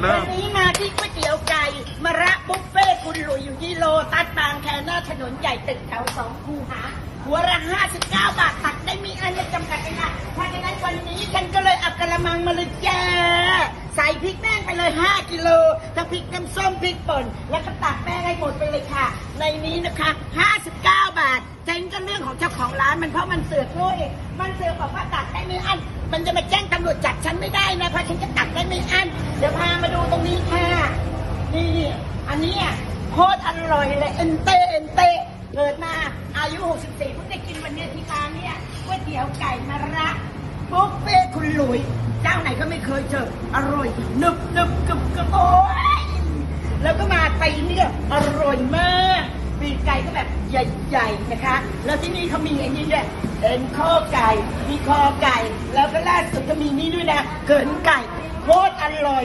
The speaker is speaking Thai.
เริ่วัม นนี้มาที่ก๋วยเตี๋ยวไก่มะระบุฟเฟ่ต์คุณหลุยอยู่ที่โลตัสบางแคหน้าถนนใหญ่ตึกแถวสองคูหาหัวละ59 บาทตักได้มีอันไม่จำกัดเลยค่ะเพราะฉะนั้นวันนี้ฉันก็เลยเอากระมังมาเลยจ้าใส่พริกแป้งไปเลย 5 กิโลทั้งพริกน้ำส้มพริกป่น แล้วก็ตักแป้งให้หมดไปเลยค่ะ ในนี้นะคะ 59 บาทเจ๊งก็เรื่องของเจ้าของร้านมันเพราะมันเสือกโง่เองมันเสือกบอกว่าตักได้ไม่อันมันจะมาแจ้งตำรวจจับฉันไม่ได้นะเพราะฉันจะ ไม่อันเดี๋ยวพามาดูตรงนี้ค่ะ นี่อันนี้โคตรอร่อยเลยเอ็นเต้เอ็นเต้เกิดมาอายุ 64เพิ่งได้กินวันนี้ที่ร้านเนี่ยก๋วยเตี๋ยวไก่มะระบุฟเฟ่คุณหลุยเจ้าไหนก็ไม่เคยเจออร่อยนึบนึบกึบกึบโอ้ยแล้วก็มาตีเนี่ยอร่อยมากปีกไก่ก็แบบใหญ่ๆนะคะ แล้วที่นี่เขามีอ้นี่ด้วยเอ็นข้อไก่มีคอไก่ แล้วก็ล่าสุดก็มีนี่ด้วยนะเกินไก่ โคตรอร่อย